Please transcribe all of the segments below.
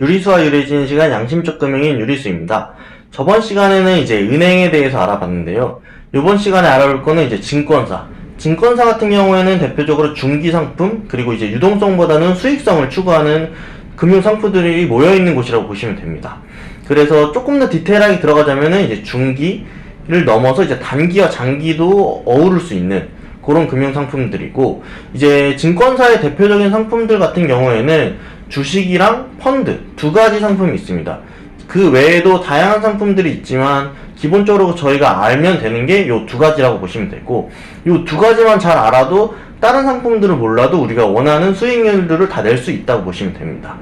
유리수와 유리진 시간 양심적 금융인 유리수입니다. 저번 시간에는 이제 은행에 대해서 알아봤는데요. 이번 시간에 알아볼 거는 이제 증권사. 증권사 같은 경우에는 대표적으로 중기 상품 그리고 이제 유동성보다는 수익성을 추구하는 금융 상품들이 모여 있는 곳이라고 보시면 됩니다. 그래서 조금 더 디테일하게 들어가자면은 이제 중기를 넘어서 이제 단기와 장기도 어우를 수 있는 그런 금융 상품들이고 이제 증권사의 대표적인 상품들 같은 경우에는 주식이랑 펀드 두 가지 상품이 있습니다. 그 외에도 다양한 상품들이 있지만 기본적으로 저희가 알면 되는 게 요 두 가지라고 보시면 되고 요 두 가지만 잘 알아도 다른 상품들을 몰라도 우리가 원하는 수익률들을 다 낼 수 있다고 보시면 됩니다.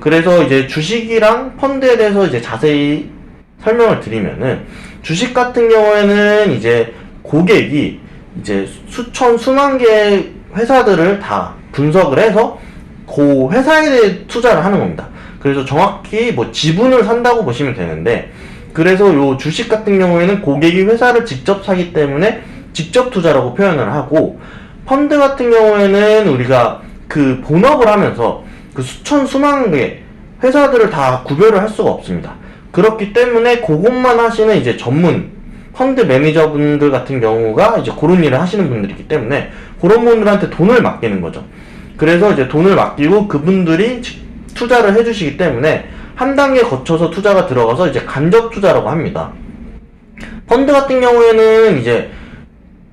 그래서 이제 주식이랑 펀드에 대해서 이제 자세히 설명을 드리면은 주식 같은 경우에는 이제 고객이 이제 수천 수만 개의 회사들을 다 분석을 해서 그 회사에 대해 투자를 하는 겁니다. 그래서 정확히 뭐 지분을 산다고 보시면 되는데 그래서 요 주식 같은 경우에는 고객이 회사를 직접 사기 때문에 직접 투자라고 표현을 하고 펀드 같은 경우에는 우리가 그 본업을 하면서 그 수천 수만 개 회사들을 다 구별을 할 수가 없습니다. 그렇기 때문에 그것만 하시는 이제 전문 펀드 매니저분들 같은 경우가 이제 그런 일을 하시는 분들이기 때문에 그런 분들한테 돈을 맡기는 거죠. 그래서 이제 돈을 맡기고 그분들이 직- 투자를 해주시기 때문에 한 단계 거쳐서 투자가 들어가서 이제 간접 투자라고 합니다. 펀드 같은 경우에는 이제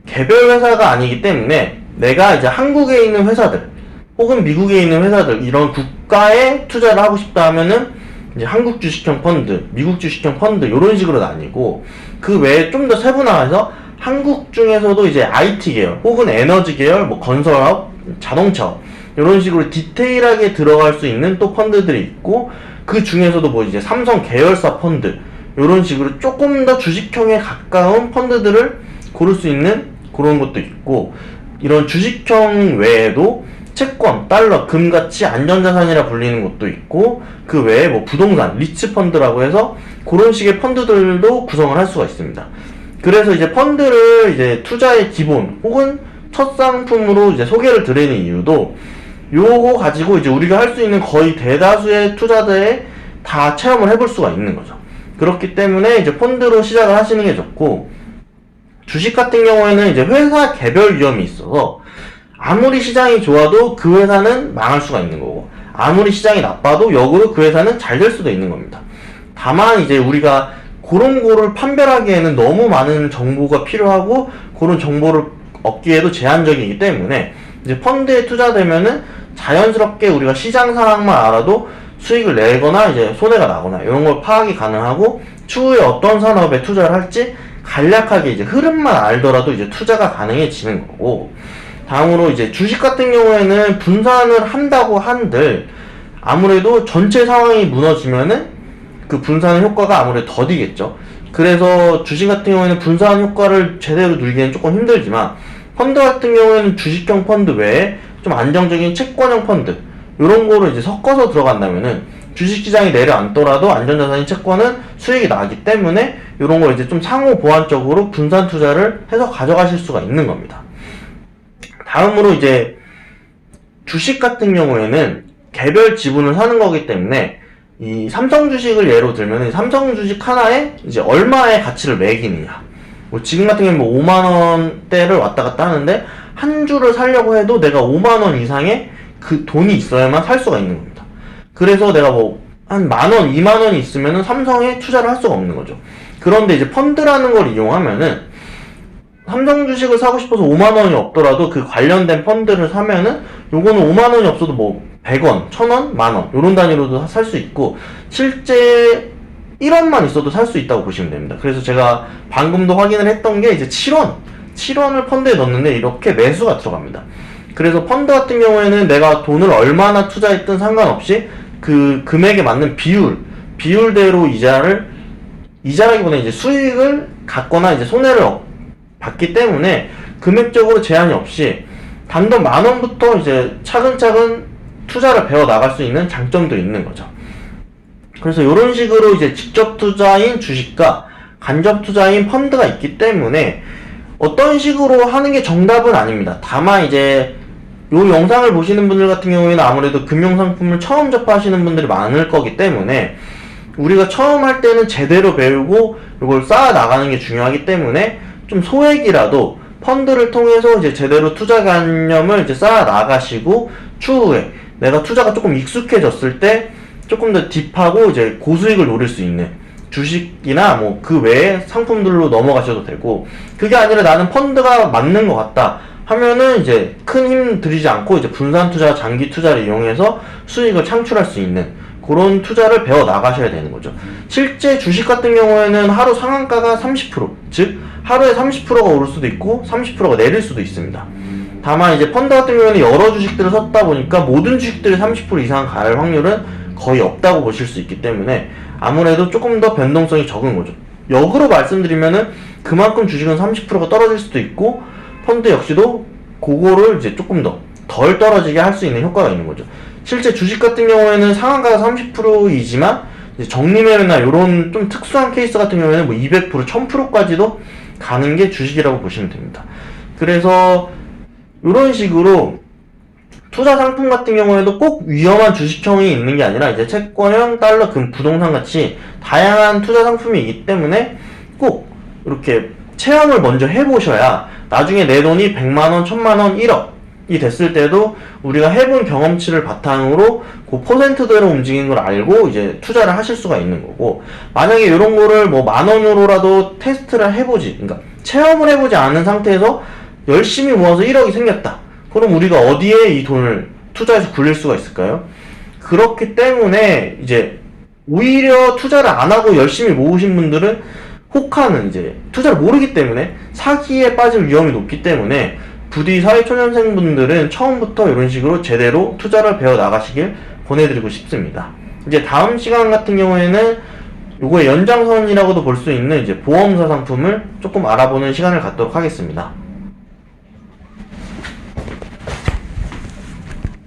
개별 회사가 아니기 때문에 내가 이제 한국에 있는 회사들 혹은 미국에 있는 회사들 이런 국가에 투자를 하고 싶다 하면은 이제 한국 주식형 펀드, 미국 주식형 펀드 이런 식으로 나뉘고 그 외에 좀 더 세분화해서 한국 중에서도 이제 IT 계열 혹은 에너지 계열, 뭐 건설업, 자동차업 이런 식으로 디테일하게 들어갈 수 있는 또 펀드들이 있고 그 중에서도 뭐 이제 삼성 계열사 펀드 이런 식으로 조금 더 주식형에 가까운 펀드들을 고를 수 있는 그런 것도 있고 이런 주식형 외에도 채권, 달러, 금 같이 안전자산이라 불리는 것도 있고 그 외에 뭐 부동산, 리츠 펀드라고 해서 그런 식의 펀드들도 구성을 할 수가 있습니다. 그래서 이제 펀드를 이제 투자의 기본 혹은 첫 상품으로 이제 소개를 드리는 이유도 요거 가지고 이제 우리가 할 수 있는 거의 대다수의 투자자에 다 체험을 해볼 수가 있는 거죠. 그렇기 때문에 이제 펀드로 시작을 하시는 게 좋고 주식 같은 경우에는 이제 회사 개별 위험이 있어서 아무리 시장이 좋아도 그 회사는 망할 수가 있는 거고 아무리 시장이 나빠도 역으로 그 회사는 잘 될 수도 있는 겁니다. 다만 이제 우리가 그런 거를 판별하기에는 너무 많은 정보가 필요하고 그런 정보를 얻기에도 제한적이기 때문에 이제 펀드에 투자되면은 자연스럽게 우리가 시장 상황만 알아도 수익을 내거나 이제 손해가 나거나 이런 걸 파악이 가능하고 추후에 어떤 산업에 투자를 할지 간략하게 이제 흐름만 알더라도 이제 투자가 가능해지는 거고 다음으로 이제 주식 같은 경우에는 분산을 한다고 한들 아무래도 전체 상황이 무너지면은 그 분산 효과가 아무래도 더디겠죠. 그래서 주식 같은 경우에는 분산 효과를 제대로 누리기는 조금 힘들지만 펀드 같은 경우에는 주식형 펀드 외에 좀 안정적인 채권형 펀드 이런 거를 이제 섞어서 들어간다면은 주식시장이 내려앉더라도 안전자산인 채권은 수익이 나기 때문에 이런 걸 이제 좀 상호 보완적으로 분산 투자를 해서 가져가실 수가 있는 겁니다. 다음으로 이제 주식 같은 경우에는 개별 지분을 사는 거기 때문에 이 삼성 주식을 예로 들면 삼성 주식 하나에 이제 얼마의 가치를 매기느냐. 뭐 지금 같은 경우는 뭐 5만 원대를 왔다 갔다 하는데 한 주를 살려고 해도 내가 5만 원 이상의 그 돈이 있어야만 살 수가 있는 겁니다. 그래서 내가 뭐 한 만 원, 2만 원이 있으면은 삼성에 투자를 할 수가 없는 거죠. 그런데 이제 펀드라는 걸 이용하면은 삼성 주식을 사고 싶어서 5만 원이 없더라도 그 관련된 펀드를 사면은 요거는 5만 원이 없어도 뭐 100원, 1000원, 만원 요런 단위로도 살 수 있고 실제 1원만 있어도 살 수 있다고 보시면 됩니다. 그래서 제가 방금도 확인을 했던 게 이제 7원, 7원을 펀드에 넣는데 이렇게 매수가 들어갑니다. 그래서 펀드 같은 경우에는 내가 돈을 얼마나 투자했든 상관없이 그 금액에 맞는 비율, 비율대로 이자를 이자라기보다 이제 수익을 갖거나 이제 손해를 얻- 받기 때문에 금액적으로 제한이 없이 단돈 만 원부터 이제 차근차근 투자를 배워 나갈 수 있는 장점도 있는 거죠. 그래서 이런 식으로 이제 직접 투자인 주식과 간접 투자인 펀드가 있기 때문에 어떤 식으로 하는 게 정답은 아닙니다. 다만 이제 요 영상을 보시는 분들 같은 경우에는 아무래도 금융 상품을 처음 접하시는 분들이 많을 거기 때문에 우리가 처음 할 때는 제대로 배우고 이걸 쌓아 나가는 게 중요하기 때문에 좀 소액이라도 펀드를 통해서 이제 제대로 투자 개념을 이제 쌓아 나가시고 추후에 내가 투자가 조금 익숙해졌을 때 조금 더 딥하고 이제 고수익을 노릴 수 있는 주식이나 뭐 그 외의 상품들로 넘어가셔도 되고 그게 아니라 나는 펀드가 맞는 것 같다 하면은 이제 큰 힘 들이지 않고 이제 분산 투자, 장기 투자를 이용해서 수익을 창출할 수 있는 그런 투자를 배워 나가셔야 되는 거죠. 실제 주식 같은 경우에는 하루 상한가가 30%, 즉 하루에 30%가 오를 수도 있고 30%가 내릴 수도 있습니다. 다만 이제 펀드 같은 경우에는 여러 주식들을 섰다 보니까 모든 주식들이 30% 이상 갈 확률은 거의 없다고 보실 수 있기 때문에 아무래도 조금 더 변동성이 적은 거죠. 역으로 말씀드리면은 그만큼 주식은 30%가 떨어질 수도 있고 펀드 역시도 그거를 이제 조금 더 덜 떨어지게 할 수 있는 효과가 있는 거죠. 실제 주식 같은 경우에는 상한가가 30%이지만 정리매매나 이런 좀 특수한 케이스 같은 경우에는 뭐 200%, 1000%까지도 가는 게 주식이라고 보시면 됩니다. 그래서 이런 식으로 투자 상품 같은 경우에도 꼭 위험한 주식형이 있는 게 아니라 이제 채권형, 달러, 금, 부동산 같이 다양한 투자 상품이 있기 때문에 꼭 이렇게 체험을 먼저 해보셔야 나중에 내 돈이 100만원, 1000만원, 1억이 됐을 때도 우리가 해본 경험치를 바탕으로 그 퍼센트대로 움직이는 걸 알고 이제 투자를 하실 수가 있는 거고 만약에 이런 거를 뭐 만원으로라도 테스트를 해보지 그러니까 체험을 해보지 않은 상태에서 열심히 모아서 1억이 생겼다 그럼 우리가 어디에 이 돈을 투자해서 굴릴 수가 있을까요? 그렇기 때문에 이제 오히려 투자를 안 하고 열심히 모으신 분들은 혹하는 이제 투자를 모르기 때문에 사기에 빠질 위험이 높기 때문에 부디 사회초년생분들은 처음부터 이런 식으로 제대로 투자를 배워 나가시길 권해드리고 싶습니다. 이제 다음 시간 같은 경우에는 요거의 연장선이라고도 볼 수 있는 이제 보험사 상품을 조금 알아보는 시간을 갖도록 하겠습니다.